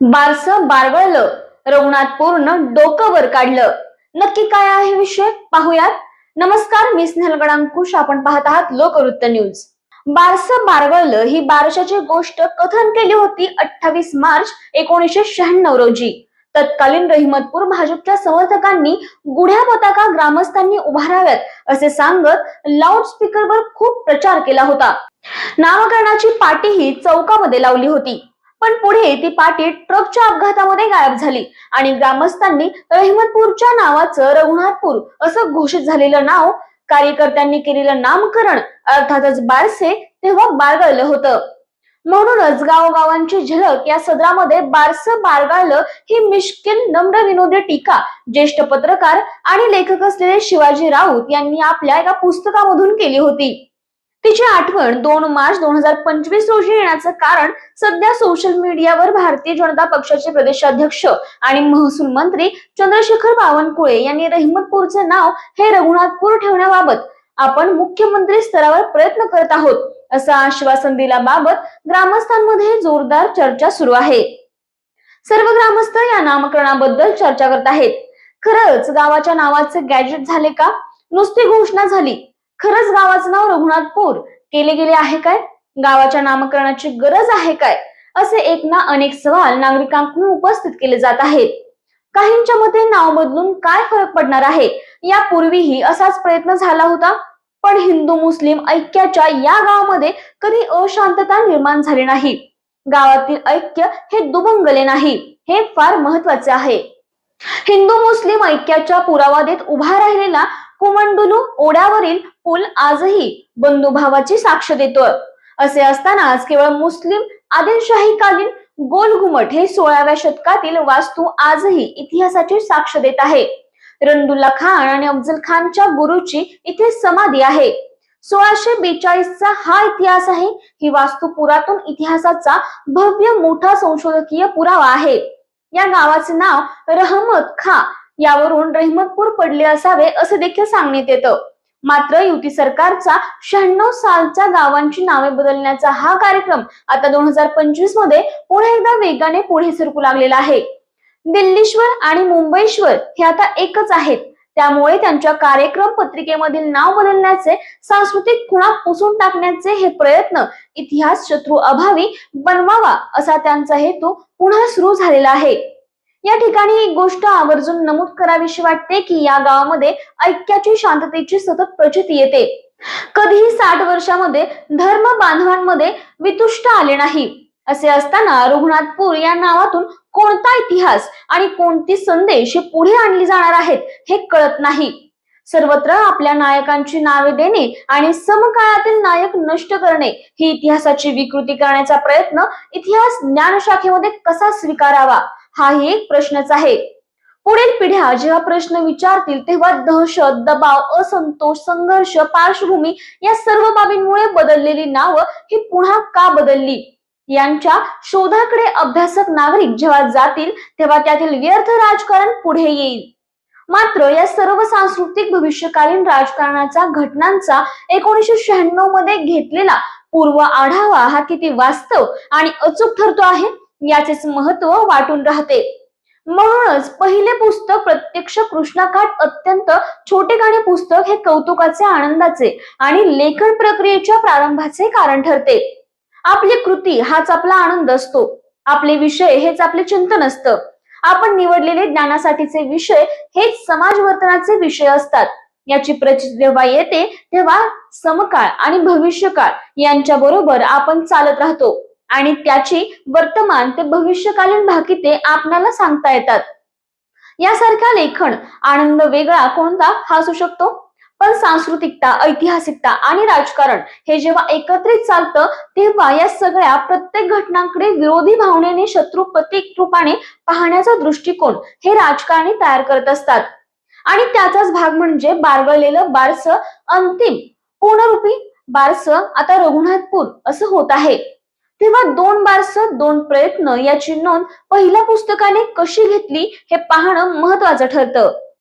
बारस बारगळलं रघुनाथपूरनं डोकं वर काढलं. नक्की काय आहे विषय? पाहूयात. नमस्कार मी स्नेहल गडांकुश. आपण पाहत आहात लोकवृत्त न्यूज. बारस बारगळलं ही बारशाची गोष्ट कथन केली होती अठ्ठावीस मार्च एकोणीसशे शहाण्णव रोजी. तत्कालीन रहिमतपूर भाजपच्या समर्थकांनी गुढ्या पताका ग्रामस्थांनी उभाराव्यात असे सांगत लाऊडस्पीकरवर खूप प्रचार केला होता. नामकरणाची पाटीही चौकामध्ये लावली होती. पण पुढे ती पाटी ट्रकच्या अपघातामध्ये गायब झाली. आणि ग्रामस्थांनी रहिमतपूरच्या नावाचं रघुनाथपूर असं घोषित झालेलं नाव कार्यकर्त्यांनी केलेलं नामकरण अर्थातच बारसे तेव्हा बारगळलं होतं. म्हणूनच गावोगावांची झलक या सदरामध्ये बारस बारगाळलं ही मिश्किल नम्र विनोदी टीका ज्येष्ठ पत्रकार आणि लेखक असलेले शिवाजी राऊत यांनी आपल्या एका पुस्तकामधून केली होती. तिची आठवण दोन मार्च दोन हजार पंचवीस रोजी येण्याचं कारण सध्या सोशल मीडियावर भारतीय जनता पक्षाचे प्रदेशाध्यक्ष आणि महसूल मंत्री चंद्रशेखर बावनकुळे यांनी रहिमतपूरचे नाव हे रघुनाथपूर ठेवण्याबाबत आपण मुख्यमंत्री स्तरावर प्रयत्न करत आहोत असं आश्वासन दिल्याबाबत ग्रामस्थांमध्ये जोरदार चर्चा सुरू आहे. सर्व ग्रामस्थ या नामकरणाबद्दल चर्चा करत आहेत. खरंच गावाच्या नावाचे गॅजेट झाले का? नुसती घोषणा झाली. खरंच गावाचं नाव रघुनाथपूर. केले गेले आहे काय? गावाच्या नामकरणाची गरज आहे काय? असे एक ना अनेक सवाल नागरिकांकडून उपस्थित केले जात आहेत. काहींच्या मते नाव बदलून काय फरक पडणार आहे? यापूर्वीही असाच प्रयत्न झाला होता. पण हिंदू मुस्लिम ऐक्याच्या या गावामध्ये कधी अशांतता निर्माण झाली नाही. गावातील ऐक्य हे दुभंगले नाही. हे फार महत्त्वाचे आहे. हिंदू मुस्लिम ऐक्याच्या पुरावा देत उभा राहिलेला कुमंडुलू ओढ्यावरील पूल आजही बंधुभावाची साक्ष देतोय. असे असतानाच केवळ मुस्लिम आदिलशाहीकालीन गोल घुमट हे सोळाव्या शतकातील वास्तू आजही इतिहासाची साक्ष देत आहे. रंदुल्ला खान आणि अफजल खानच्या गुरुची इथे समाधी आहे. सोळाशे बेचाळीसचा हा इतिहास आहे. ही वास्तू पुरातन इतिहासाचा भव्य मोठा संशोधकीय पुरावा आहे. या गावाचे नाव रहमत खा यावरून रहिमतपूर पडले असावे असे देखील सांगण्यात येतं. मात्र युती सरकारचा शहाण्णव सालच्या गावांची नावे बदलण्याचा हा कार्यक्रम आता दोन हजार पंचवीसमध्ये पुन्हा एकदा वेगाने पुढे सरकू लागलेला आहे. दिल्लीश्वर आणि मुंबईश्वर हे आता एकच आहेत. त्यामुळे त्यांच्या कार्यक्रम पत्रिकेमधील नाव बदलण्याचे सांस्कृतिक खुणा पुसून टाकण्याचे हे प्रयत्न इतिहास शत्रू अभावी बनवावा असा त्यांचा हेतू पुन्हा सुरू झालेला आहे. या ठिकाणी एक गोष्ट आवर्जून नमूद करावीशी वाटते की या गावामध्ये ऐक्याची शांततेची सतत प्रचिती येते. कधीही साठ वर्षामध्ये धर्म बांधवांमध्ये वितुष्ट आले नाही. असे असताना रघुनाथपूर या नावातून कोणता इतिहास आणि कोणती संदेश हे पुढे आणली जाणार आहेत हे कळत नाही. सर्वत्र आपल्या नायकांची नावे देणे आणि समकाळातील नायक नष्ट करणे ही इतिहासाची विकृती करण्याचा प्रयत्न इतिहास ज्ञानशाखेमध्ये कसा स्वीकारावा? हाही एक प्रश्नच आहे. पुढील पिढ्या जेव्हा प्रश्न विचारतील तेव्हा दहशत दबाव असंतोष संघर्ष पार्श्वभूमी या सर्व बाबींमुळे बदललेली नावं ही पुन्हा का बदलली? यांच्या शोधाकडे अभ्यासक नागरिक जेव्हा जातील तेव्हा त्यातील व्यर्थ राजकारण पुढे येईल. मात्र या सर्व सांस्कृतिक भविष्यकालीन राजकारणाचा घटनांचा एकोणीसशे शहाण्णवमध्ये घेतलेला पूर्व आढावा हा किती वास्तव आणि अचूक ठरतो आहे? याचेच महत्त्व वाटून राहते. म्हणूनच पहिले पुस्तक प्रत्यक्ष कृष्णाकाठ अत्यंत छोटे गाणे पुस्तक हे कौतुकाचे आनंदाचे आणि लेखन प्रक्रियेच्या प्रारंभाचे कारण ठरते. आपली कृती हाच आपला आनंद असतो. आपले विषय हेच आपले चिंतन असतं. आपण निवडलेले ज्ञानासाठीचे विषय हेच समाज वर्तनाचे विषय असतात. याची प्रचिती जेव्हा येते तेव्हा समकाळ आणि भविष्यकाळ यांच्या बरोबर आपण चालत राहतो. आणि त्याची वर्तमान ते भविष्यकालीन भाकिते आपणाला सांगता येतात. यासारख्या लेखन आनंद वेगळा कोणता? हा असू शकतो. पण सांस्कृतिकता ऐतिहासिकता आणि राजकारण हे जेव्हा एकत्रित चालतं तेव्हा या सगळ्या प्रत्येक घटनांकडे विरोधी भावनेने शत्रू प्रतीक रूपाने पाहण्याचा दृष्टिकोन हे राजकारणी तयार करत असतात. आणि त्याचाच भाग म्हणजे बारगळलेलं बारस अंतिम पूर्णरूपी बारस आता रघुनाथपूर असं होत आहे. तेव्हा दोन बारस दोन प्रयत्न याची नोंद पहिल्या पुस्तकाने कशी घेतली हे पाहणं महत्वाचं ठरतं.